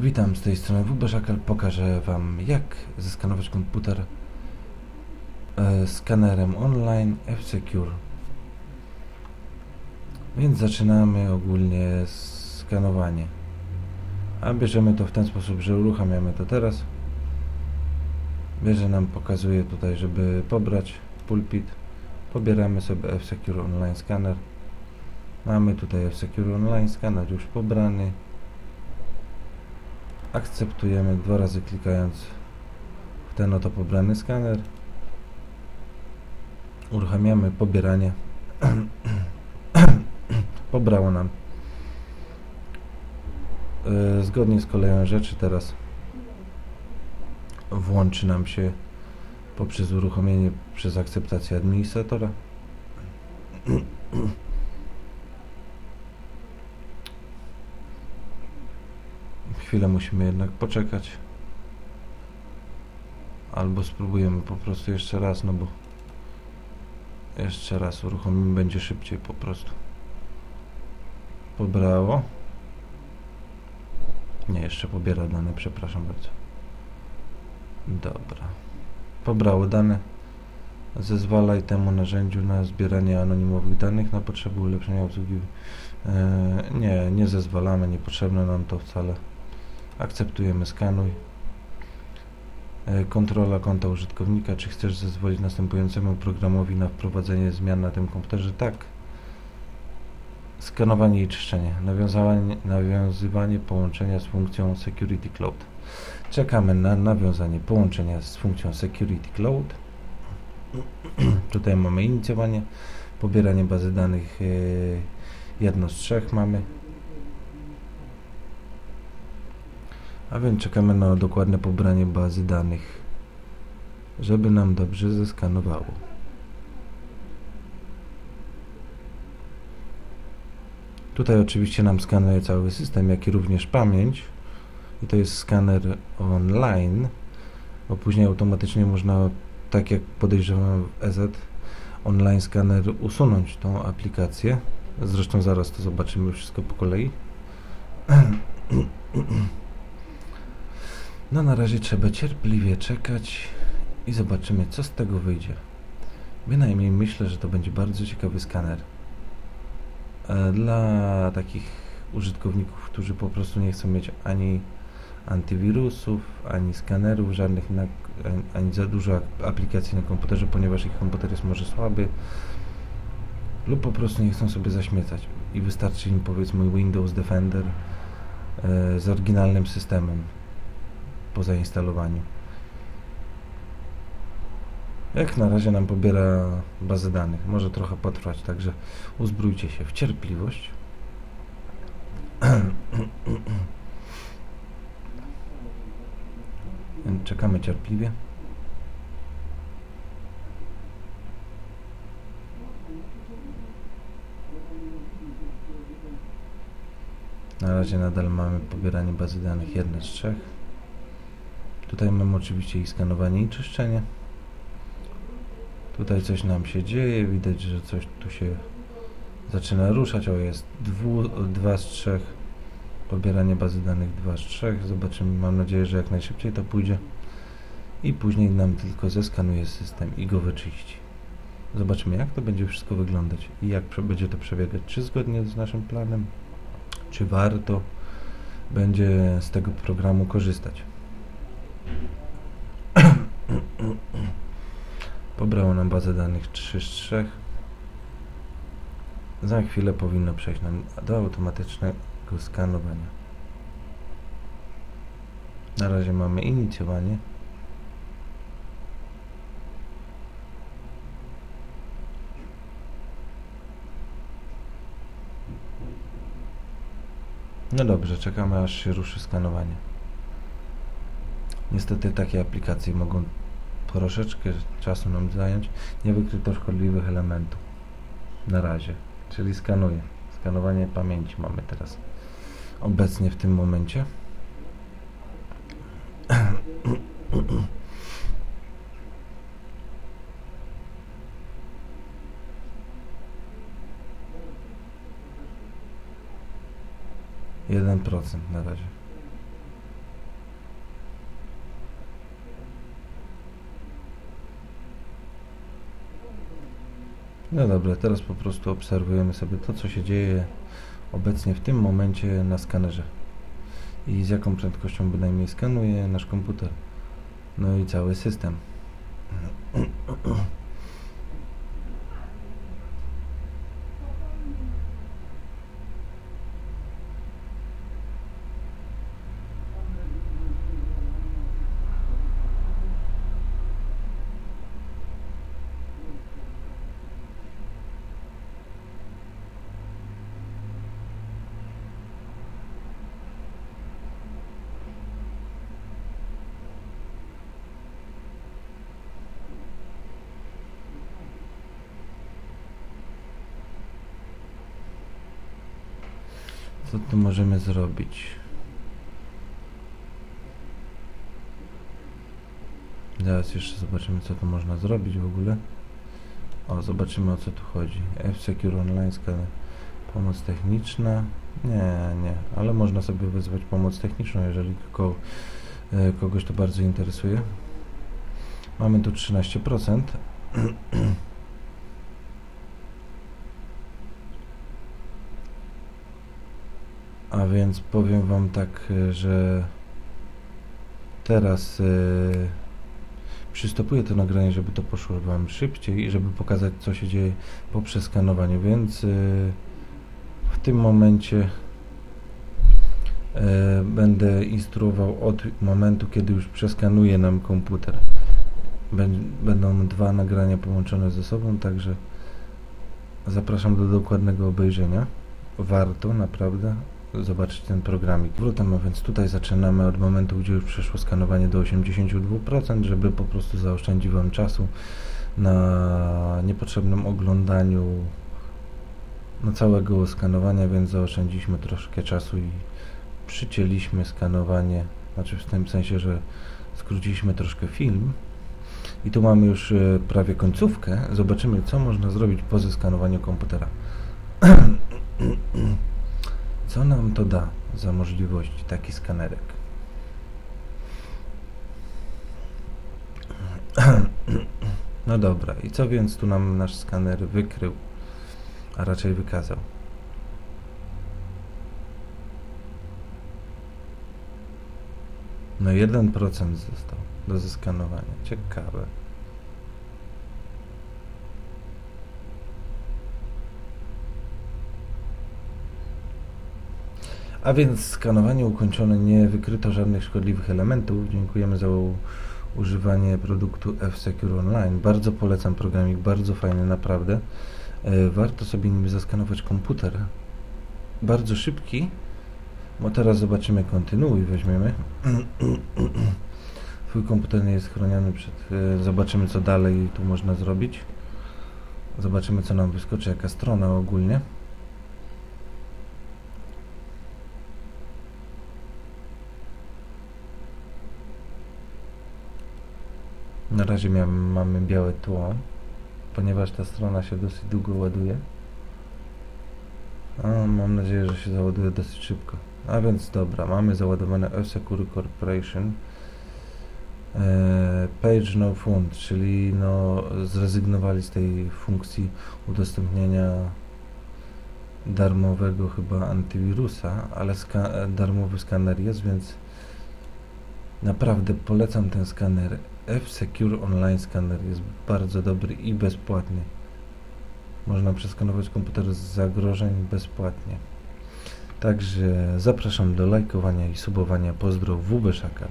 Witam z tej strony WBShackle. Pokażę Wam jak zeskanować komputer e, skanerem online F-Secure. Więc zaczynamy ogólnie skanowanie. A bierzemy to w ten sposób, że uruchamiamy to teraz. Bierze nam pokazuje tutaj, żeby pobrać pulpit. Pobieramy sobie F-Secure Online Scanner. Mamy tutaj F-Secure Online Scanner już pobrany akceptujemy dwa razy klikając w ten oto pobrany skaner. Uruchamiamy pobieranie. Pobrało nam. E, zgodnie z koleją rzeczy teraz włączy nam się poprzez uruchomienie przez akceptację administratora Chwilę musimy jednak poczekać. Albo spróbujemy po prostu jeszcze raz, no bo jeszcze raz uruchomimy, będzie szybciej po prostu. Pobrało. Nie, jeszcze pobiera dane, przepraszam bardzo. Dobra. Pobrało dane. Zezwalaj temu narzędziu na zbieranie anonimowych danych na potrzeby ulepszenia obsługi. Eee, nie, nie zezwalamy, niepotrzebne nam to wcale. Akceptujemy skanuj. E, kontrola konta użytkownika. Czy chcesz zezwolić następującemu programowi na wprowadzenie zmian na tym komputerze? Tak. Skanowanie i czyszczenie. Nawiązywanie, połączenia z funkcją Security Cloud. Czekamy na nawiązanie połączenia z funkcją Security Cloud. Tutaj mamy inicjowanie, pobieranie bazy danych. E, jedno z trzech mamy. A więc czekamy na dokładne pobranie bazy danych, żeby nam dobrze zeskanowało. Tutaj oczywiście nam skanuje cały system, jak i również pamięć. I to jest skaner online, bo później automatycznie można, tak jak podejrzewam w EZ, online skaner usunąć tą aplikację. Zresztą zaraz to zobaczymy wszystko po kolei. No na razie trzeba cierpliwie czekać i zobaczymy co z tego wyjdzie. Bynajmniej myślę, że to będzie bardzo ciekawy skaner. E, dla takich użytkowników, którzy po prostu nie chcą mieć ani antywirusów, ani skanerów, żadnych na, ani za dużo aplikacji na komputerze, ponieważ ich komputer jest może słaby lub po prostu nie chcą sobie zaśmiecać i wystarczy im powiedzmy Windows Defender e, z oryginalnym systemem po zainstalowaniu. Jak na razie nam pobiera bazę danych. Może trochę potrwać, także uzbrójcie się w cierpliwość. Czekamy cierpliwie. Na razie nadal mamy pobieranie bazy danych jedne z trzech. Tutaj mamy oczywiście i skanowanie i czyszczenie. Tutaj coś nam się dzieje, widać, że coś tu się zaczyna ruszać. O, jest dwu, dwa z trzech. Pobieranie bazy danych dwa z trzech. Zobaczymy, mam nadzieję, że jak najszybciej to pójdzie. I później nam tylko zeskanuje system i go wyczyści. Zobaczymy, jak to będzie wszystko wyglądać i jak będzie to przebiegać. Czy zgodnie z naszym planem, czy warto będzie z tego programu korzystać. Pobrało nam bazę danych 3 z 3. Za chwilę powinno przejść nam do automatycznego skanowania. Na razie mamy inicjowanie. No dobrze, czekamy aż się ruszy skanowanie. Niestety takie aplikacje mogą troszeczkę czasu nam zająć. Nie wykryto szkodliwych elementów. Na razie. Czyli skanuję. Skanowanie pamięci mamy teraz obecnie w tym momencie. Jeden procent na razie. No dobra, teraz po prostu obserwujemy sobie to, co się dzieje obecnie w tym momencie na skanerze i z jaką prędkością bynajmniej skanuje nasz komputer. No i cały system. Co tu możemy zrobić? Teraz jeszcze zobaczymy, co tu można zrobić w ogóle. O, zobaczymy o co tu chodzi. F-Secure Online. Pomoc techniczna. Nie, nie, ale można sobie wezwać pomoc techniczną, jeżeli ko e, kogoś to bardzo interesuje. Mamy tu 13%. A więc powiem Wam tak, e, że teraz yy, przystopuję to nagranie, żeby to poszło Wam szybciej i żeby pokazać, co się dzieje po przeskanowaniu, więc yy, w tym momencie yy, będę instruował od momentu, kiedy już przeskanuje nam komputer. Będą dwa nagrania połączone ze sobą, także zapraszam do dokładnego obejrzenia. Warto, naprawdę zobaczyć ten programik. Wrótem, a więc tutaj zaczynamy od momentu, gdzie już przeszło skanowanie do 82%, żeby po prostu zaoszczędzić Wam czasu na niepotrzebnym oglądaniu no całego skanowania, więc zaoszczędziliśmy troszkę czasu i przycięliśmy skanowanie, znaczy w tym sensie, że skróciliśmy troszkę film. I tu mamy już e, prawie końcówkę. Zobaczymy, co można zrobić po zeskanowaniu komputera. To da za możliwości taki skanerek? No dobra, i co więc tu nam nasz skaner wykrył, a raczej wykazał? No 1% został do zeskanowania. Ciekawe. A więc skanowanie ukończone, nie wykryto żadnych szkodliwych elementów. Dziękujemy za używanie produktu F-Secure Online. Bardzo polecam programik, bardzo fajny, naprawdę. E, warto sobie nim zaskanować komputer. Bardzo szybki, bo teraz zobaczymy kontynuuj, weźmiemy. Twój komputer nie jest chroniony przed... E, zobaczymy co dalej tu można zrobić. Zobaczymy co nam wyskoczy, jaka strona ogólnie. Na razie miałem, mamy białe tło, ponieważ ta strona się dosyć długo ładuje. Mam nadzieję, że się załaduje dosyć szybko. A więc dobra, mamy załadowane F-Secure Corporation. E, page no fund, czyli no, zrezygnowali z tej funkcji udostępniania darmowego chyba antywirusa, ale ska darmowy skaner jest, więc naprawdę polecam ten skaner. F-Secure Online Scanner jest bardzo dobry i bezpłatny. Można przeskanować komputer z zagrożeń bezpłatnie. Także zapraszam do lajkowania i subowania. Pozdro WB Szakal.